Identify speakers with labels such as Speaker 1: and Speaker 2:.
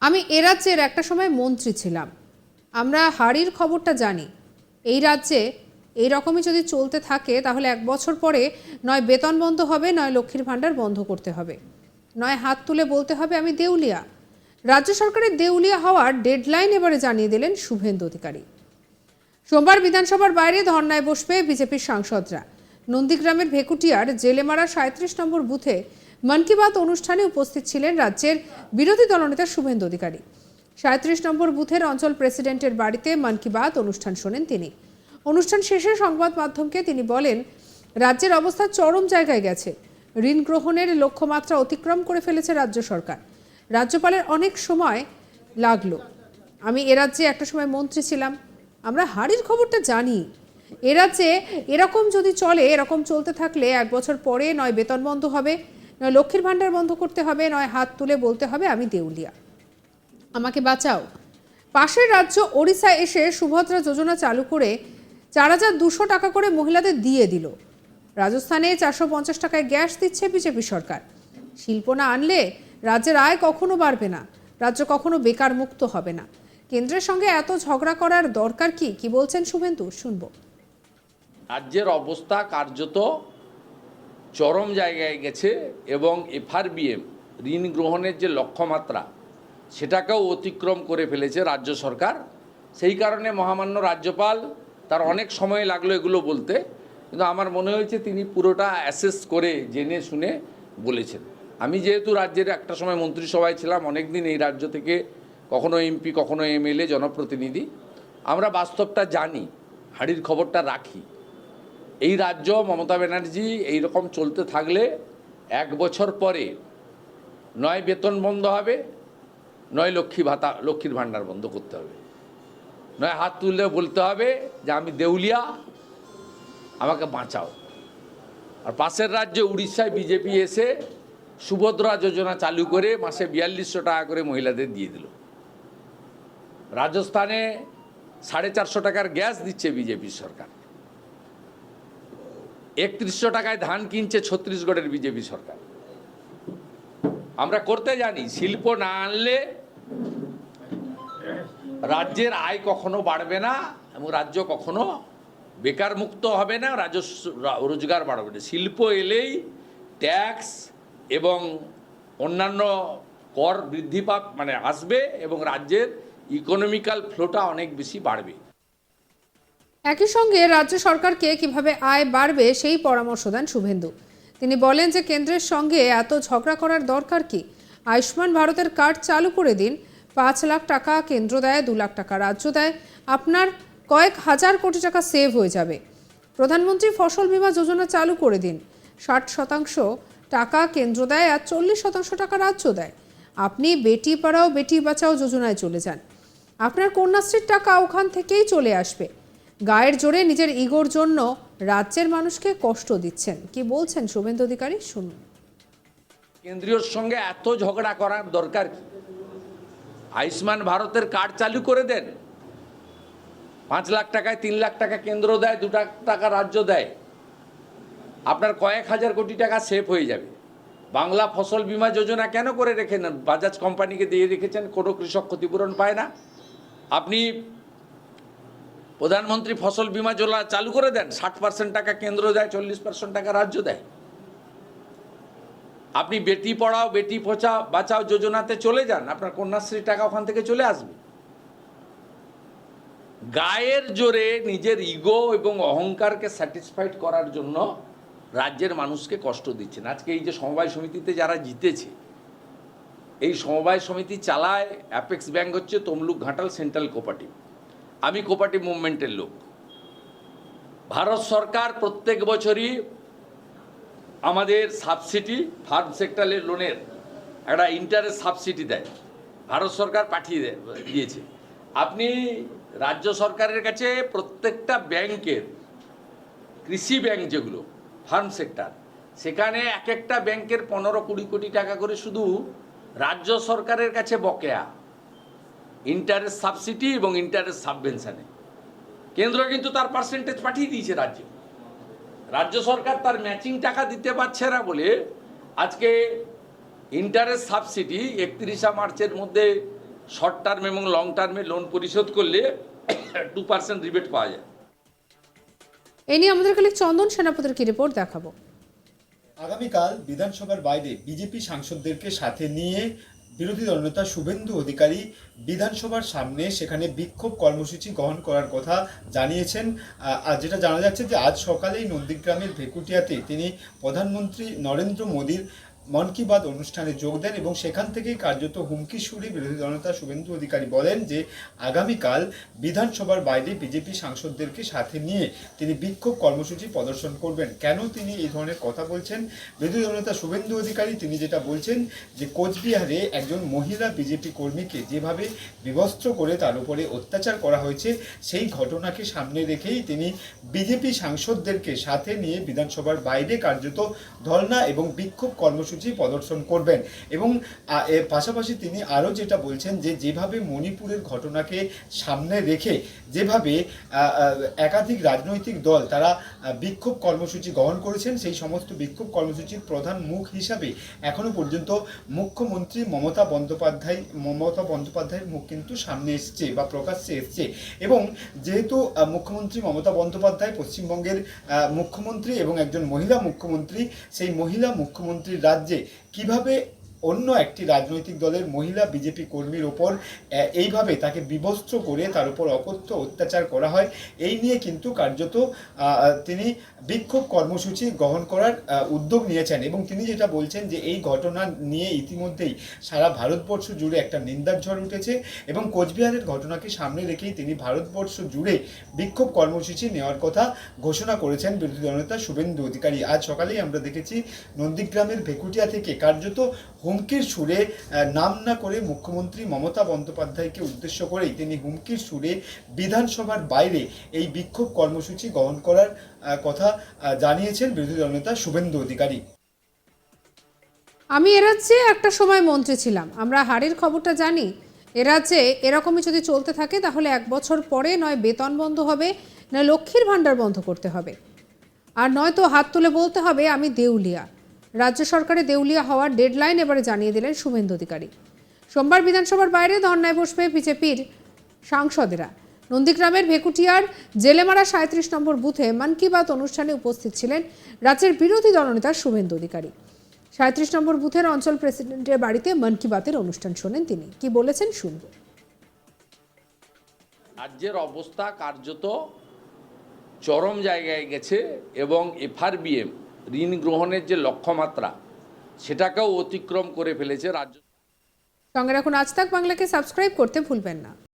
Speaker 1: আমি এ রাজ্যের একটা সময় মন্ত্রী ছিলাম। আমরা হাড়ির খবরটা জানি। এই রাজ্যে এই রকমই যদি চলতে থাকে, তাহলে এক বছর পরে নয় বেতন বন্ধ হবে, নয় লক্ষ্মীর ভাণ্ডার বন্ধ করতে হবে। নয় হাত তুলে বলতে হবে আমি দেউলিয়া। রাজ্য সরকারের দেউলিয়া হওয়ার ডেডলাইন এবারে জানিয়ে দিলেন শুভেন্দু অধিকারী। সোমবার বিধানসভার বাইরে ধর্নায় বসবে বিজেপির সাংসদরা। নন্দীগ্রামের ভেকুটিয়ার জেলেমারা সাঁত্রিশ নম্বর বুথে মন কি বাত অনুষ্ঠানে উপস্থিত ছিলেন রাজ্যের বিরোধী দলনেতা শুভেন্দু অধিকারী। সাঁত্রিশ নম্বর বুথের অঞ্চল প্রেসিডেন্টের বাড়িতে মন কি বাত অনুষ্ঠান শোনেন তিনি। অনুষ্ঠান শেষে সংবাদ মাধ্যমকে তিনি বলেন, রাজ্যের অবস্থা চরম জায়গায় গেছে। ঋণ গ্রহণের লক্ষ্যমাত্রা অতিক্রম করে ফেলেছে রাজ্য সরকার। রাজ্যপালের অনেক সময় লাগল। আমি এ রাজ্যে একটা সময় মন্ত্রী ছিলাম। আমরা হাড়ির খবরটা জানি। এ রাজ্যে এরকম যদি চলে, এরকম চলতে থাকলে এক বছর পরে নয় বেতন বন্ধ হবে। নয়, লক্ষ্মীর ভাণ্ডার বন্ধ করতে হবে, নয়, হাত তুলে বলতে হবে, আমি দেউলিয়া। আমাকে বাঁচাও। পাশের রাজ্য ওড়িশা এসে সুভদ্রা যোজনা চালু করে চার হাজার দুশো টাকা করে মহিলাদের দিয়ে দিল। রাজস্থানে চারশো পঞ্চাশ টাকায় গ্যাস দিচ্ছে বিজেপি সরকার। শিল্প না আনলে রাজ্যের আয় কখনো বাড়বে না, রাজ্য কখনো বেকার মুক্ত হবে না। কেন্দ্রের সঙ্গে এত ঝগড়া করার দরকার কি? কি বলছেন শুভেন্দু? শুনব।
Speaker 2: রাজ্যের অবস্থা কার্যত চরম জায়গায় গেছে এবং এফআরবিএম, ঋণ গ্রহণের যে লক্ষ্যমাত্রা, সেটাকেও অতিক্রম করে ফেলেছে রাজ্য সরকার। সেই কারণে মহামান্য রাজ্যপাল, তার অনেক সময় লাগল এগুলো বলতে, কিন্তু আমার মনে হয়েছে তিনি পুরোটা অ্যাসেস করে জেনে শুনে বলেছেন। আমি যেহেতু রাজ্যের একটা সময় মন্ত্রিসভায় ছিলাম, অনেকদিন এই রাজ্য থেকে কখনো এমপি কখনো এমএলএ জনপ্রতিনিধি, আমরা বাস্তবটা জানি, হাড়ির খবরটা রাখি। এই রাজ্য মমতা ব্যানার্জি এই রকম চলতে থাকলে এক বছর পরে নয় বেতন বন্ধ হবে, নয় লক্ষ্মী ভাতা, লক্ষ্মীর ভাণ্ডার বন্ধ করতে হবে। নয় হাত তুললে বলতে হবে যে আমি দেউলিয়া, আমাকে বাঁচাও। আর পাশের রাজ্যে উড়িষ্যায় বিজেপি এসে সুভদ্রা যোজনা চালু করে মাসে বিয়াল্লিশশো টাকা করে মহিলাদের দিয়ে দিল। রাজস্থানে সাড়ে চারশো টাকার গ্যাস দিচ্ছে বিজেপি সরকার। একত্রিশশো টাকায় ধান কিনছে ছত্তিশগড়ের বিজেপি সরকার। আমরা করতে জানি, শিল্প না আনলে রাজ্যের আয় কখনো বাড়বে না এবং রাজ্য কখনো বেকার মুক্ত হবে না, রাজস্ব রোজগার বাড়বে না। শিল্প এলেই ট্যাক্স এবং অন্যান্য কর বৃদ্ধি পাপ মানে আসবে এবং রাজ্যের ইকোনমিক্যাল ফ্লোটা অনেক বেশি বাড়বে।
Speaker 1: একই সঙ্গে রাজ্য সরকারকে কীভাবে আয় বাড়বে সেই পরামর্শ দেন শুভেন্দু। তিনি বলেন যে কেন্দ্রের সঙ্গে এত ঝগড়া করার দরকার কি? আয়ুষ্মান ভারতের কার্ড চালু করে দিন, পাঁচ লাখ টাকা কেন্দ্র দেয়, দু লাখ টাকা রাজ্য দেয়, আপনার কয়েক হাজার কোটি টাকা সেভ হয়ে যাবে। প্রধানমন্ত্রী ফসল বীমা যোজনা চালু করে দিন, ষাট শতাংশ টাকা কেন্দ্র দেয় আর চল্লিশ শতাংশ টাকা রাজ্য দেয়। আপনি বেটি পড়াও, বেটি বাঁচাও যোজনায় চলে যান। আপনার কন্যাশ্রীর টাকা ওখান থেকেই চলে আসবে। গায়ের জোরে নিজের ইগোর জন্য রাজ্যের মানুষকে কষ্ট দিচ্ছেন। কি বলছেন শুভেন্দু অধিকারী? শুনুন।
Speaker 2: কেন্দ্রীয়র সঙ্গে এত ঝগড়া করার দরকার কি? আয়ুষ্মান ভারতের কার্ড চালু করে দেন। পাঁচ লাখ টাকায় তিন লাখ টাকা কেন্দ্র দেয়, দু লাখ টাকা রাজ্য দেয়। আপনার কয়েক হাজার কোটি টাকা সেভ হয়ে যাবে। বাংলা ফসল বীমা যোজনা কেন করে রেখেন বাজাজ কোম্পানিকে দিয়ে রেখেছেন? কোনো কৃষক ক্ষতিপূরণ পায় না। আপনি প্রধানমন্ত্রী ফসল বীমা যোজনা চালু করে দেন, ষাট পার্সেন্ট টাকা কেন্দ্র দেয়, চল্লিশ পার্সেন্ট টাকা রাজ্য দেয়। আপনি বেটি পড়াও, বেটি পচাও বাঁচাও যোজনাতে চলে যান, আপনার কন্যাশ্রী টাকা ওখান থেকে চলে আসবে। গায়ের জোরে নিজের ইগো এবং অহংকারকে স্যাটিসফাইড করার জন্য রাজ্যের মানুষকে কষ্ট দিচ্ছেন। আজকে এই যে সমবায় সমিতিতে যারা জিতেছে, এই সমবায় সমিতি চালায়, অ্যাপেক্স ব্যাংক হচ্ছে তমলুক ঘাটাল সেন্ট্রাল কোপারেটিভ আমি কোপারেটিভ মুভমেন্টের লোক। ভারত সরকার প্রত্যেক বছরই আমাদের সাবসিডি, ফার্ম সেক্টরের লোনের একটা ইন্টারেস্ট সাবসিডি দেয়। ভারত সরকার পাঠিয়ে দেয়, দিয়েছে। আপনি রাজ্য সরকারের কাছে প্রত্যেকটা ব্যাংকের, কৃষি ব্যাংক যেগুলো, ফার্ম সেক্টর, সেখানে এক একটা ব্যাংকের পনেরো কুড়ি কোটি টাকা করে শুধু রাজ্য সরকারের কাছে বকেয়া। ইন্টারেস্ট সাবসিডি এবং ইন্টারেস্ট সাবভেনশনে কেন্দ্র কিন্তু তার পার্সেন্টেজ পাঠিয়ে দিয়েছে রাজ্যে। রাজ্য সরকার তার ম্যাচিং টাকা দিতে পারছে না বলে আজকে ইন্টারেস্ট সাবসিডি একত্রিশা মার্চের মধ্যে শর্ট টার্ম এবং লং টার্মে লোন পরিশোধ করলে টু পার্সেন্ট রিবেট পাওয়া যায়।
Speaker 1: এ নিয়ে আমাদের কালিক চন্দন সেনাপতির কি রিপোর্ট দেখাবো?
Speaker 3: আগামীকাল বিধানসভার বাইরে বিজেপি সাংসদদেরকে সাথে নিয়ে বিরোধী দলনেতা শুভেন্দু অধিকারী বিধানসভার সামনে সেখানে বিক্ষোভ কর্মসূচি গ্রহণ করার কথা জানিয়েছেন। আর যেটা জানা যাচ্ছে যে আজ সকালেই নন্দীগ্রামের ভেকুটিয়াতে তিনি প্রধানমন্ত্রী নরেন্দ্র মোদীর মন কি বাত অনুষ্ঠানে যোগ দেন এবং সেখান থেকেই কার্যত হুমকি সুরে বিরোধী দলনেতা শুভেন্দু অধিকারী বলেন যে, আগামীকাল বিধানসভার বাইরে বিজেপি সাংসদদেরকে সাথে নিয়ে তিনি বিক্ষোভ কর্মসূচি প্রদর্শন করবেন। কেন তিনি এই ধরনের কথা বলছেন? বিরোধী দলনেতা শুভেন্দু অধিকারী তিনি যেটা বলছেন যে, কোচবিহারে একজন মহিলা বিজেপি কর্মীকে যেভাবে বিবস্ত্র করে তার উপরে অত্যাচার করা হয়েছে, সেই ঘটনাকে সামনে রেখেই তিনি বিজেপি সাংসদদেরকে সাথে নিয়ে বিধানসভার বাইরে কার্যত ধর্ণা এবং বিক্ষোভ কর্মসূচি প্রদর্শন করবেন। এবং এর পাশাপাশি তিনি আরও যেটা বলছেন যে, যেভাবে মণিপুরের ঘটনাকে সামনে রেখে, যেভাবে একাধিক রাজনৈতিক দল তারা বিক্ষোভ কর্মসূচি গ্রহণ করেছেন, সেই সমস্ত বিক্ষোভ কর্মসূচির প্রধান মুখ হিসাবে এখনও পর্যন্ত মুখ্যমন্ত্রী মমতা বন্দ্যোপাধ্যায়, মমতা বন্দ্যোপাধ্যায়ের মুখ কিন্তু সামনে এসছে বা প্রকাশ্যে এসছে। এবং যেহেতু মুখ্যমন্ত্রী মমতা বন্দ্যোপাধ্যায় পশ্চিমবঙ্গের মুখ্যমন্ত্রী এবং একজন মহিলা মুখ্যমন্ত্রী, সেই মহিলা মুখ্যমন্ত্রীর রাজ্যে কীভাবে অন্য একটি রাজনৈতিক দলের মহিলা বিজেপি কর্মীর ওপর এইভাবে তাকে বিবস্ত্র করে তার উপর অকথ্য অত্যাচার করা হয়। এই নিয়ে কিন্তু কার্যত তিনি বিক্ষোভ কর্মসূচি গ্রহণ করার উদ্যোগ নিয়েছেন এবং তিনি যেটা বলছেন যে এই ঘটনা নিয়ে ইতিমধ্যেই সারা ভারতবর্ষ জুড়ে একটা নিন্দার ঝড় উঠেছে এবং কোচবিহারের ঘটনাকে সামনে রেখেই তিনি ভারতবর্ষ জুড়ে বিক্ষোভ কর্মসূচি নেওয়ার কথা ঘোষণা করেছেন বিরোধী দলনেতা শুভেন্দু অধিকারী। আজ সকালেই আমরা দেখেছি নন্দীগ্রামের ভেকুটিয়া থেকে কার্যত হুমকির সুরে নাম না করে মুখ্যমন্ত্রী মমতা বন্দ্যোপাধ্যায়কে উদ্দেশ্য করেই তিনি হুমকির সুরে বিধানসভার বাইরে এই বিক্ষোভ কর্মসূচি গ্রহণ করার কথা জানিয়েছেন বিরোধী দলনেতা শুভেন্দু অধিকারী।
Speaker 1: আমি এ রাজ্যে একটা সময় মন্ত্রী ছিলাম। আমরা হাড়ির খবরটা জানি। এ রাজ্যে এরকমই যদি চলতে থাকে, তাহলে এক বছর পরে নয় বেতন বন্ধ হবে, নয় লক্ষ্মীর ভাণ্ডার বন্ধ করতে হবে। আর নয়তো হাত তুলে বলতে হবে, আমি দেউলিয়া। রাজ্য সরকারে দেউলিয়া হওয়ার ডেডলাইন এবারে জানিয়ে দিলেন শুভেন্দু অধিকারী। সোমবার বিধানসভার বাইরে ধর্নায় বসবে বিজেপির সাংসদেরা। নন্দীগ্রামের ভেকুটিয়ার জেলেমারা সাঁত্রিশ নম্বর বুথে মন কি বাত অনুষ্ঠানে উপস্থিত ছিলেন রাজ্যের বিরোধী দলনেতা শুভেন্দু অধিকারী। সাঁত্রিশ নম্বর বুথের অঞ্চল প্রেসিডেন্টের বাড়িতে মন কি বাতের অনুষ্ঠান শোনেন তিনি। কি বলেছেন শুনব।
Speaker 2: রাজ্যের অবস্থা কার্যত চরম জায়গায় গেছে এবং এফআরবিএম ঋণ গ্রহণের যে লক্ষ্যমাত্রা, সেটাকেও অতিক্রম করে ফেলেছে রাজ্য
Speaker 1: সঙ্গে রাখুন, আজ তাক বাংলাকে সাবস্ক্রাইব করতে ভুলবেন না।